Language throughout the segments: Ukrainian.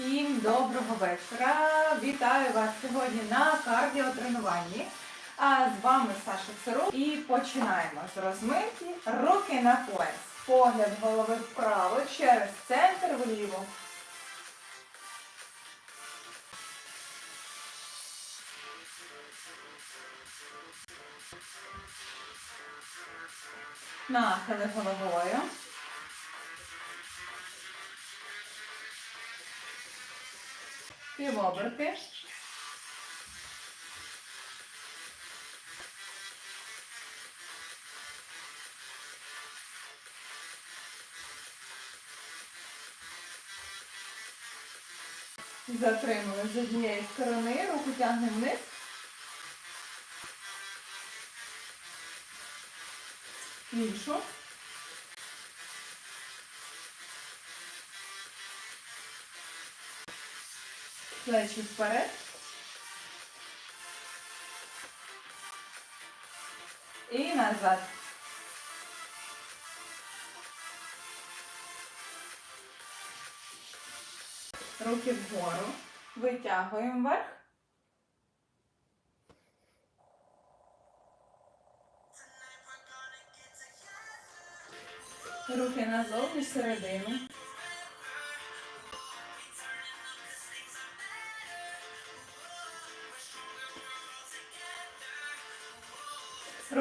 Всім доброго вечора! Вітаю вас сьогодні на кардіотренуванні. А з вами Саша Цирук. І починаємо з розминки. Руки на пояс. Погляд голови вправо через центр вліво. Нахили головою. Півоберти. Затримую з однієї сторони, руку тягнемо вниз. Іншу. Плечі вперед. І назад. Руки вгору. Витягуємо вверх. Руки назовні середину.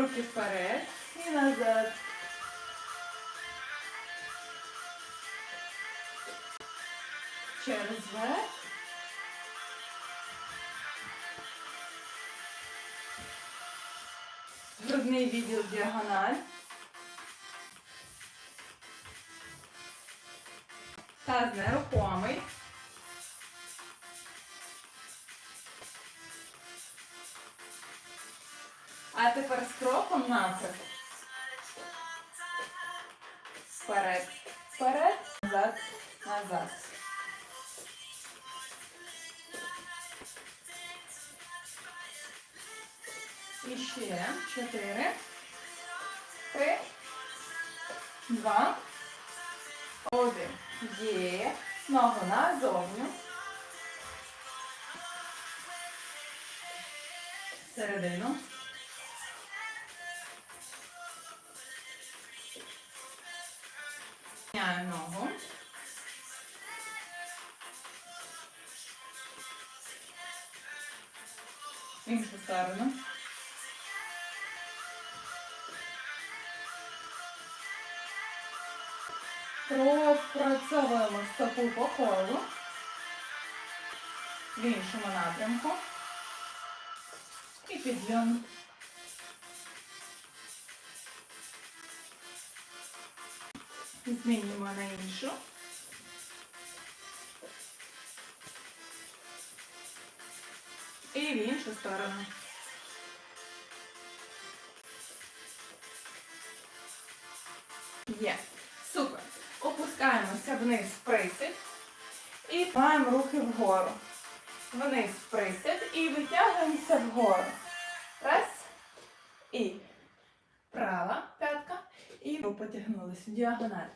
Руки вперед і назад. Через верх. Грудний відділ діагональ. Таз нерухомий. А тепер з кроком напрямку. Вперед, вперед, назад, назад. І ще чотири, три, два, один. Є. Ногу назовню. Середину. Ногу. Іншу сторону. Пропрацьовуємо стопу по колу. В іншому напрямку. І підйом. Змінюємо на іншу. І в іншу сторону. Є. Супер. Опускаємося вниз в присід. І маємо руки вгору. Вниз в присід і витягуємося вгору. Раз. І права п'ятка. І потягнулися. Діагональ.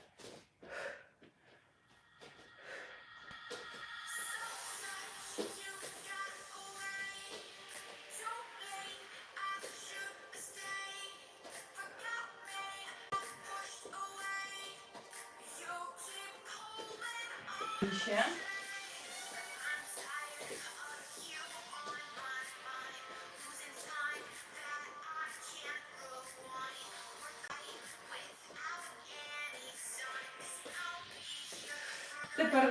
Ще.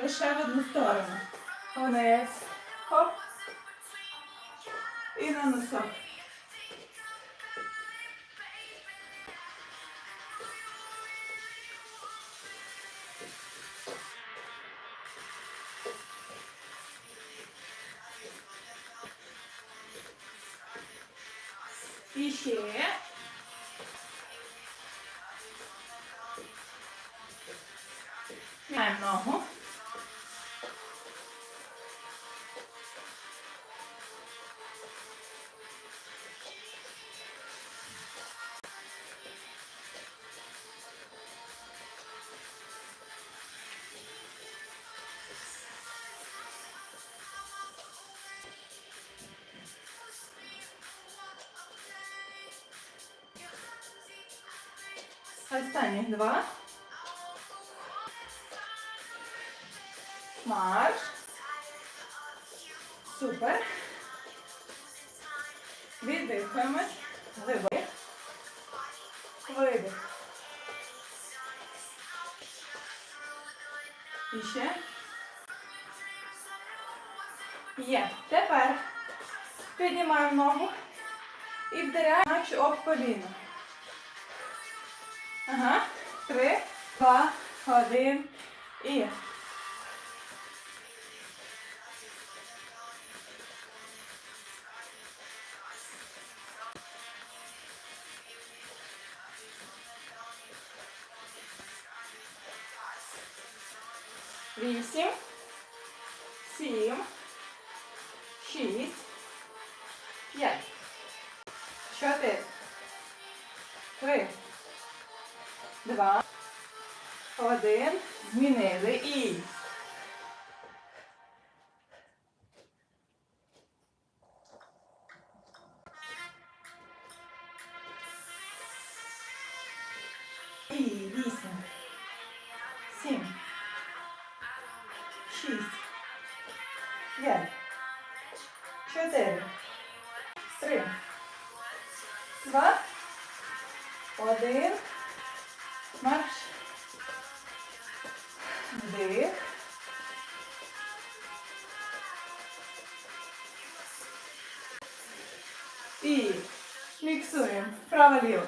Лише в одну сторону. Вниз. Хоп. І на носок. Ще. Міняємо ногу. Останніх два. Марш. Супер. Віддихаємось. Вдих. Видих. І ще. Є. Тепер піднімаємо ногу і вдаряємо об коліно. Ага. Три, два, один і. Шість, п'ять, чотири, три, два, один. Марш. Вдих. І міксуємо. Право-ліво.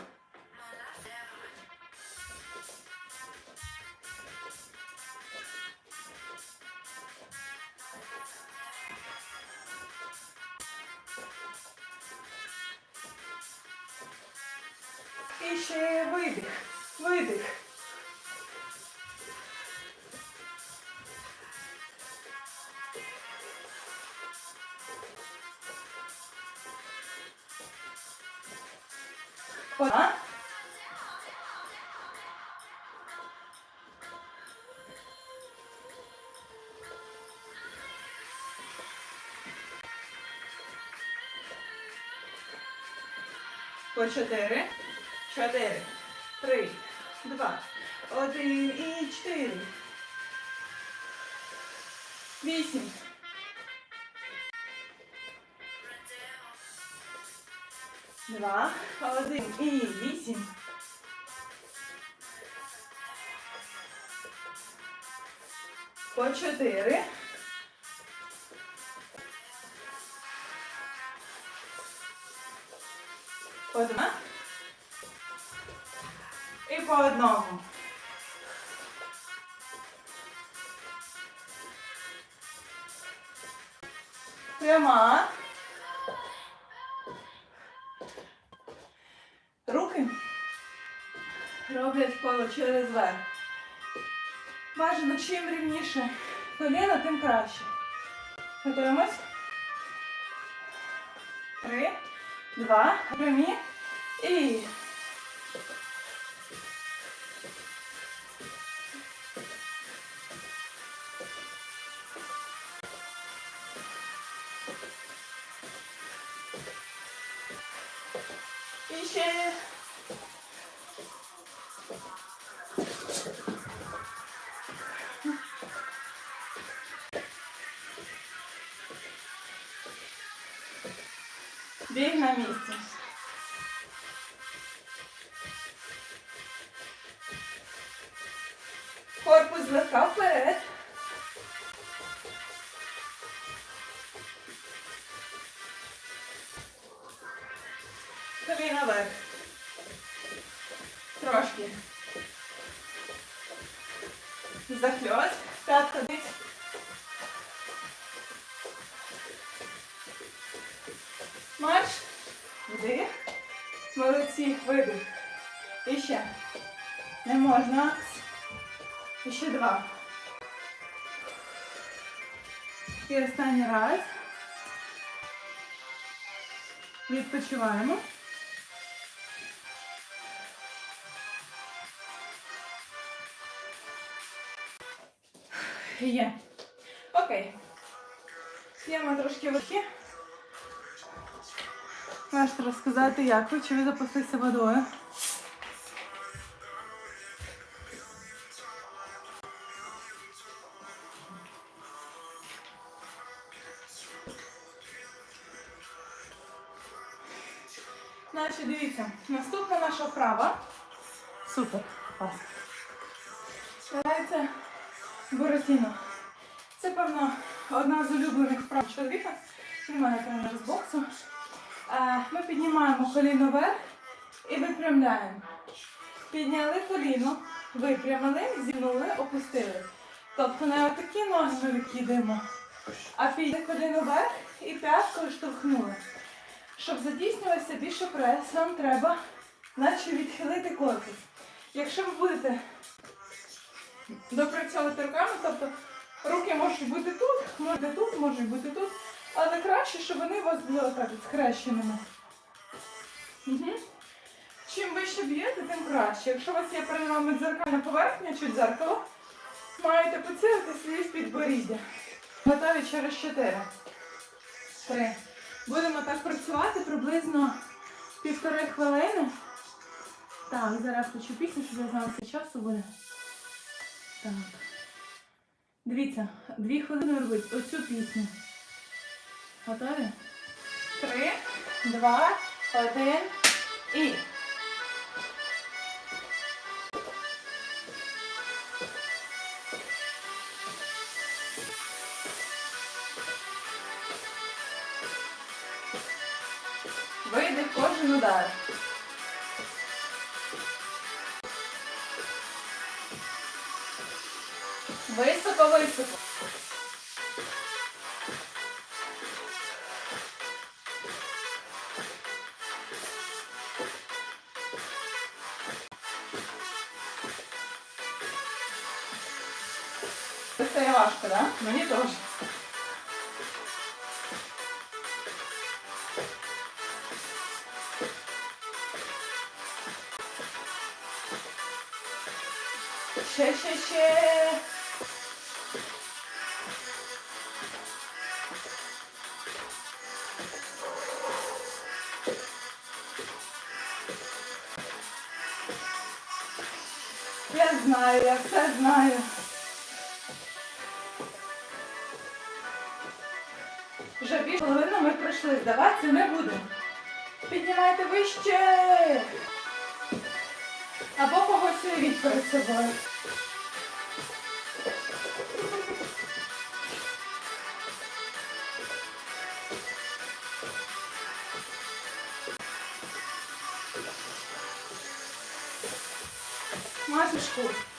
по 4, 4, 3, 2, 1 і 4. 8. 2, 1 і 8. По 4. один. І по одному. Пряма. Руки роблять коло через верх. Бажано, чим рівніше коліна, тим краще. Готуємось. Три, два, прямі і. Тобі наверх. Трошки. Захльост. П'ятка десь. Марш. Вдих. Молодці. Видих. І ще. Не можна. І ще два. І останній раз. Відпочиваємо. Є. Окей. П'ємо трошки верхи. Можете розказати, як ви, чи ви запаслися водою. Значить, дивіться, наступна наша вправа. Супер. Давайте Боротіно. Це, певно, одна з улюблених вправ чоловіка. Він має тренер з боксу. Е, Ми піднімаємо коліно вверх і випрямляємо. Підняли коліно, випрямили, зігнули, опустили. Тобто не отакі ноги ми викидаємо, а підняли коліно вверх і п'яткою штовхнули. Щоб задійснювався більше прес, вам треба наче відхилити корпус. Якщо ви будете допрацьовувати руками, тобто руки можуть бути тут, можуть бути тут, можуть бути тут, але краще, щоб вони у вас були отак от скрещеними. Угу. Чим вище б'єте, тим краще. Якщо у вас є перед вами дзеркальна поверхня чи дзеркало, маєте поцілити свій підборіддя. Готові через 4. 3. Будемо так працювати приблизно півтори хвилини. Так, зараз хочу пісню, щоб я знала, скільки часу буде. Так. Дивіться, дві хвилини робить оцю пісню. Готові? Три, два, один і. Це стає важко, так? Мені теж. Ще, ще, ще. Я знаю, я все знаю. favor. Mais um escuro.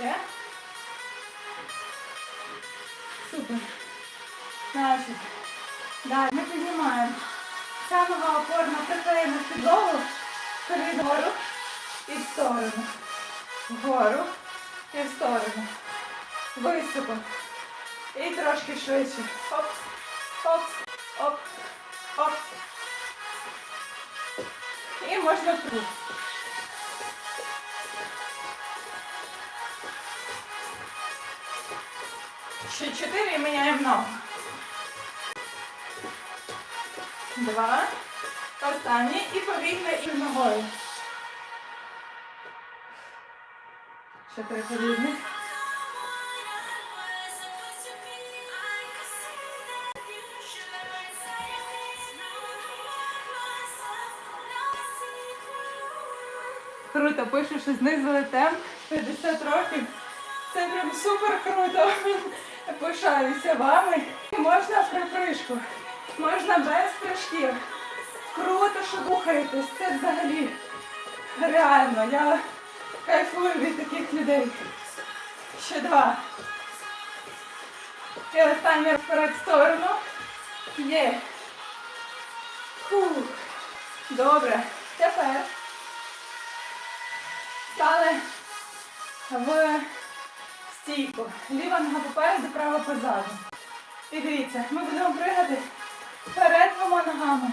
Ще. Супер. Значить, далі ми піднімаємо. Опорна приклеєна в підлогу, вгору і в сторону. Вгору і в сторону. Високо. І трошки швидше. Оп, оп, оп, оп. І можна тут. Ще чотири і міняємо ногу. Два. Останній і повільно і ногою. Ще три повільні. Круто, пишу, що знизили темп 50 років. Це прям супер круто. Пишаюся вами. Можна припришку, можна без прыжків. Круто, що рухаєтесь. Це взагалі реально. Я кайфую від таких людей. Ще два. І останній вперед в сторону. Є. Фух. Добре. Тепер стали в стійку. Ліва нога попереду, права позаду. І дивіться, ми будемо пригати вперед двома ногами.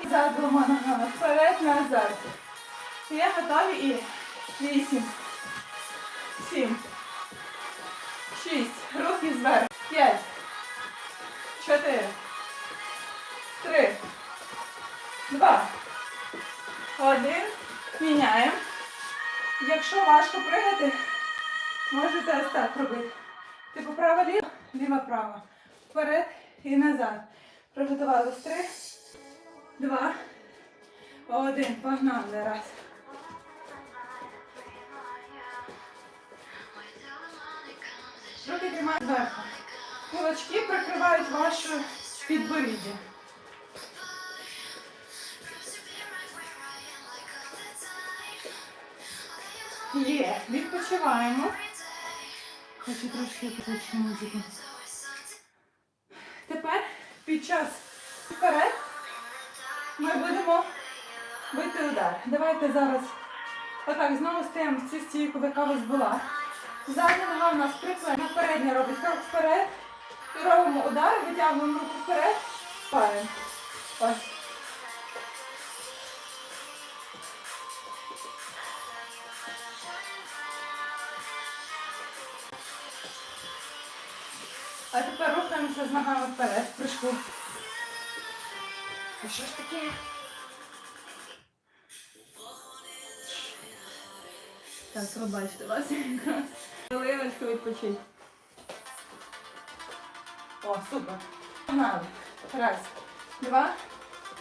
І зад двома ногами. Вперед, назад. Є готові і вісім. Сім. Шість. Руки зверху. П'ять. Чотири. Три. Два. Один. Міняємо. Якщо важко пригати, можете ось так робити. Типу право ліво, ліво право. Вперед і назад. Приготувались три, два, один. Погнали. Раз. Руки тримають зверху. Кулачки прикривають ваше підборіддя. Є, відпочиваємо. Хочу трошки поточну музику. Тепер під час вперед ми будемо бити удар. Давайте зараз отак знову стаємо в цю стійку, яка у вас була. Задня нога у нас приклеєна, передня робить крок вперед. Робимо удар, витягуємо руку вперед, паримо. Ось. А тепер рухаємося з ногами вперед, в прыжку. І що ж таке? Так, пробачте вас. Хвилиночку відпочить. О, супер. Погнали. Раз, два,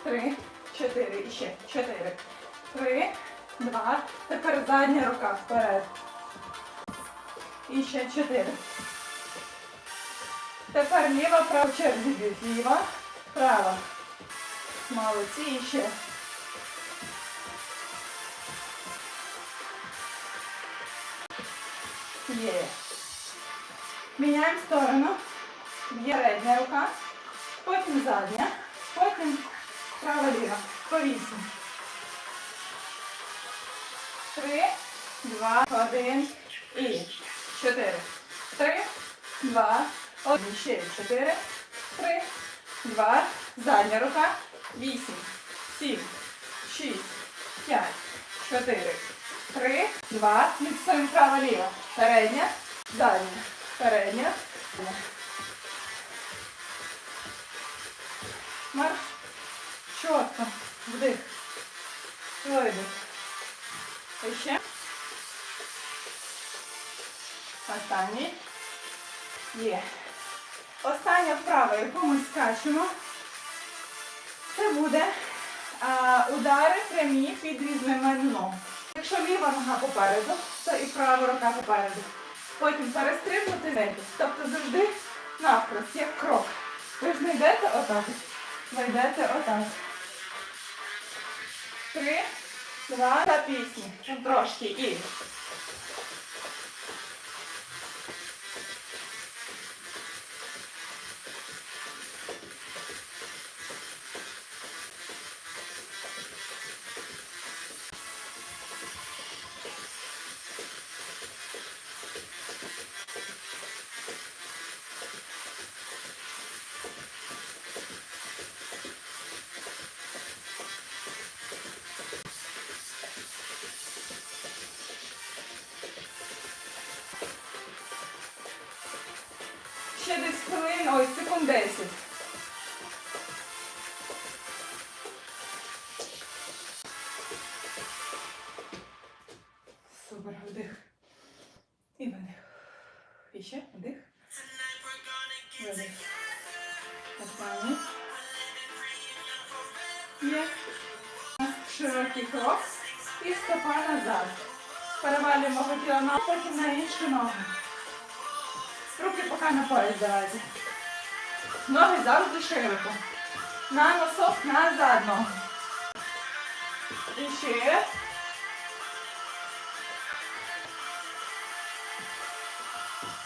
три, чотири. І ще. Чотири. Три, два. Тепер задня рука вперед. І ще чотири. Тепер ліва, права черзі б'ють. Ліва, права. Молодці, і ще. Є. Міняємо сторону. Є передня рука, потім задня, потім права-ліва. По вісім. Три, два, один і чотири. Три, два, один. Ще чотири. Три, два. Задня рука. Вісім, сім, шість, п'ять, чотири. Три, два. Міксуємо право-ліво. Передня, задня, передня. Марш. Чітко. Вдих. Видих. І ще. Останній. Є. Остання вправа, яку ми скачемо. Це буде удари прямі під різними ног. Якщо ліва нога попереду, то і права рука попереду. Потім перестрибнути зайти. Тобто завжди навпрост, як крок. Ви ж не отак. Ви йдете отак. Три, два, та пісні. Трошки і. Ще десь хвилин, ой, секунд широко. На носок назад ногу. І ще.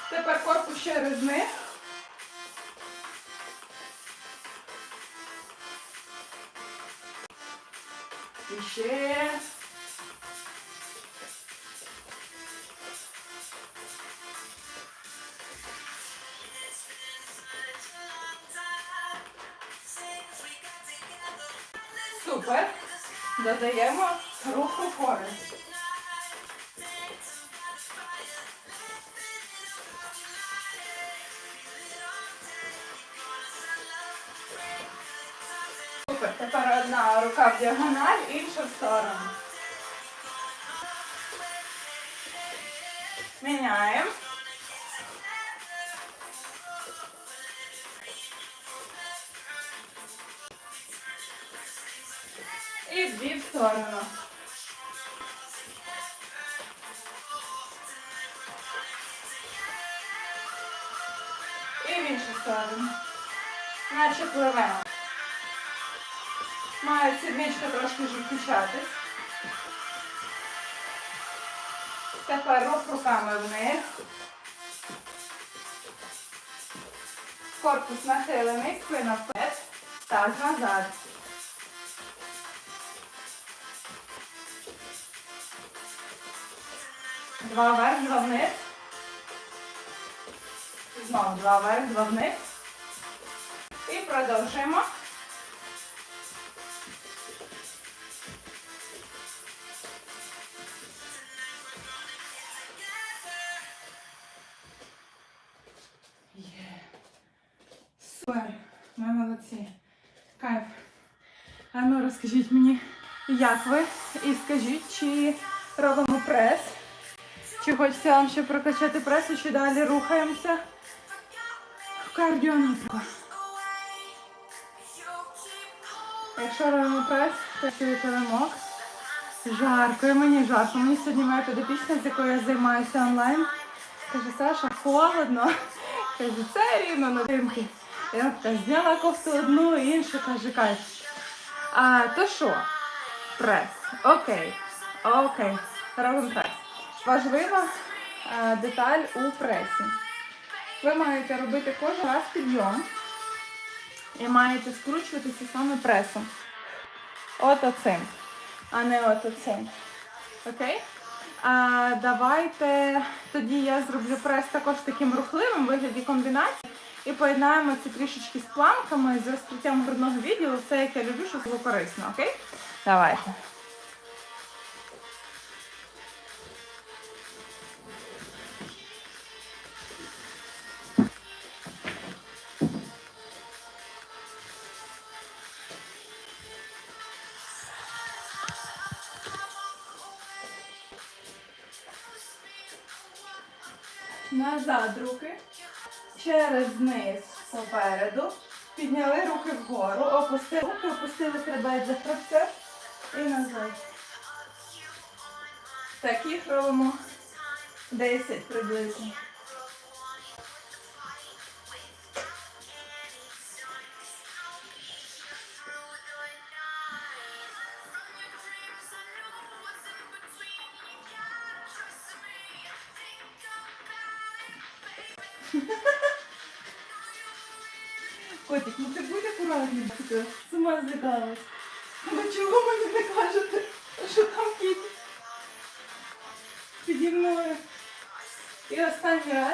Тепер корпус через низ. І ще. Супер. Додаємо руку поруч. Супер. Тепер одна рука в діагональ, інша в сторону. Міняємо. Сторону. Наче пливемо. Має сідничка трошки жовтичатись. Тепер рух руками вниз. Корпус нахилений, спина вперед, таз назад. Два вверх, два вниз. Знову два вверх, два вниз. І продовжуємо. Супер. Ми молодці. Кайф. А ну розкажіть мені, як ви? І скажіть, чи робимо прес? Чи хочеться вам ще прокачати пресу, чи далі рухаємося в? Якщо робимо прес, то ремок. Жарко, і мені жарко. Мені сьогодні моя підопічна, з якою я займаюся онлайн. Каже, Саша, холодно. Каже, це рівно на димки. Я така зняла кофту одну, іншу, каже, кайф. А, то що? Прес. Окей. Окей. Робимо прес. Важлива е, деталь у пресі. Ви маєте робити кожен раз підйом і маєте скручуватися саме пресом. От оцим, а не от оцим. Окей? А, давайте тоді я зроблю прес також таким рухливим вигляді комбінації і поєднаємо це трішечки з планками, з розкриттям грудного відділу, все, як я люблю, щоб було корисно, окей? Давайте. Назад руки. Через низ попереду. Підняли руки вгору, опустили руки, опустили хребет за хребцем і назад. Таких робимо 10 приблизно. Котик, ну ти будь акуратний, ти сама злякалась. Ну чого мені не кажете, що там кіт? Піді мною. І останній раз.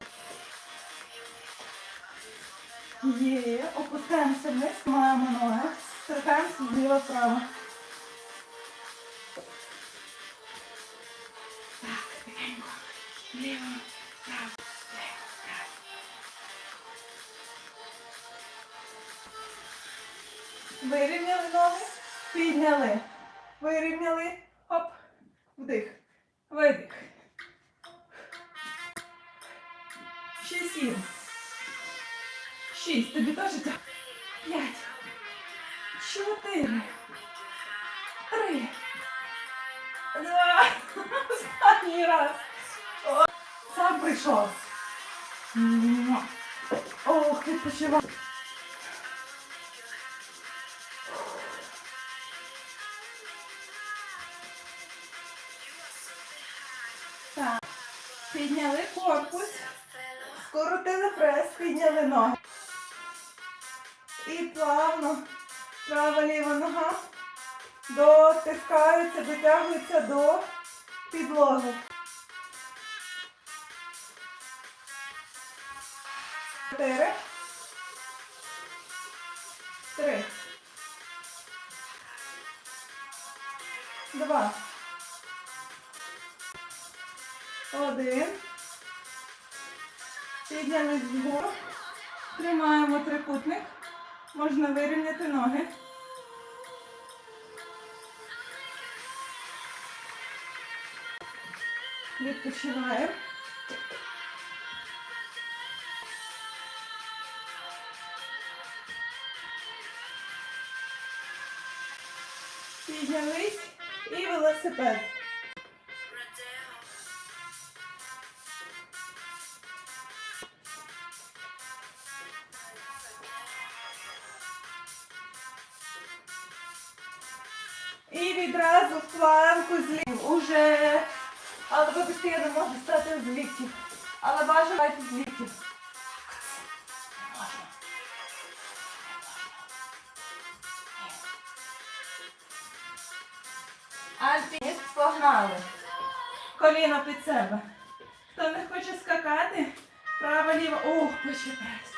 Є, опускаємося вниз, маємо ноги, торкаємося зліва-право. Так, тихенько. Ліво, Вирівняли ноги, підняли. Вирівняли. Хоп. Вдих. Видих. Ще сім. Шість. Тобі теж так. П'ять. Чотири. Три. Два. Останній раз. О, сам прийшов. Ох, відпочивай. Скоротили прес, підняли ноги. І плавно. Права ліва нога. дотискаються, дотягуються до підлоги. Чотири. Три. Два. Один. Піднялись вгору. Тримаємо трикутник. Можна вирівняти ноги. Відпочиваємо. Піднялись і велосипед. Себе. Хто не хоче скакати, право ліво. Ох, почепець.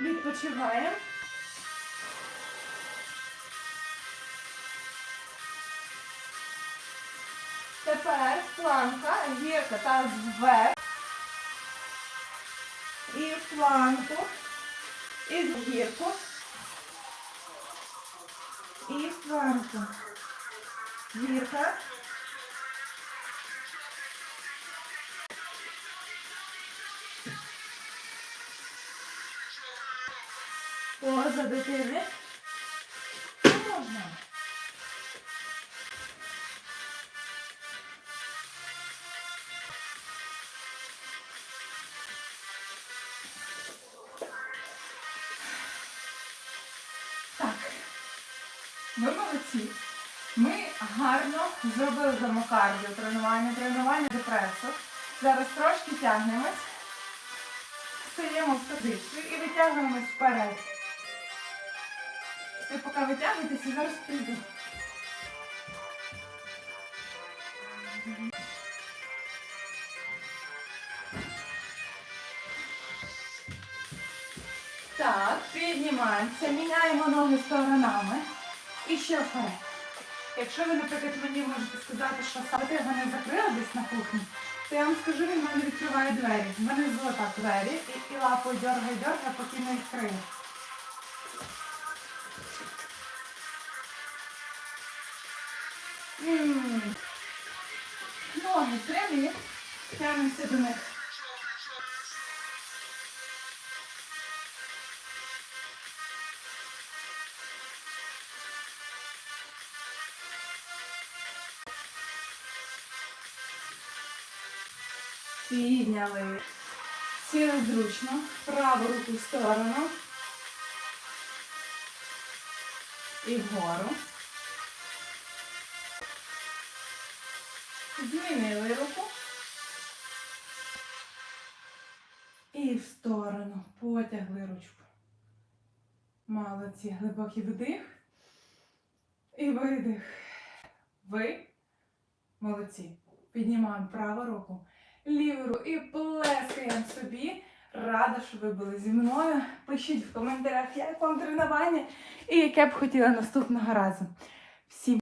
Відпочиваємо. Тепер планка, гірка та вверх. Планку. І гірку. І планку. Гірка. Поза дитини. Ви молодці. Ми гарно зробили домокардіо тренування, тренування депресу. Зараз трошки тягнемось. Стаємо в позицію і витягуємось вперед. Ви поки витягуєтесь, я зараз прийду. Так, піднімаємося, міняємо ноги сторонами і ще вперед. Якщо ви, наприклад, мені можете сказати, що ставити його не закрили десь на кухні, то я вам скажу, він мене відкриває двері. В мене золота двері і, і лапою дьоргає, дьоргає, поки не відкриє. М. Ноги прямі, тягнемося до них. Підняли. Сіли зручно. Праву руку в сторону. І вгору. Змінили руку. І в сторону. Потягли ручку. Молодці. Глибокий вдих. І видих. Ви молодці. Піднімаємо праву руку, ліву і плескаємо собі. Рада, що ви були зі мною. Пишіть в коментарях, як вам тренування і яке б хотіли наступного разу. Всім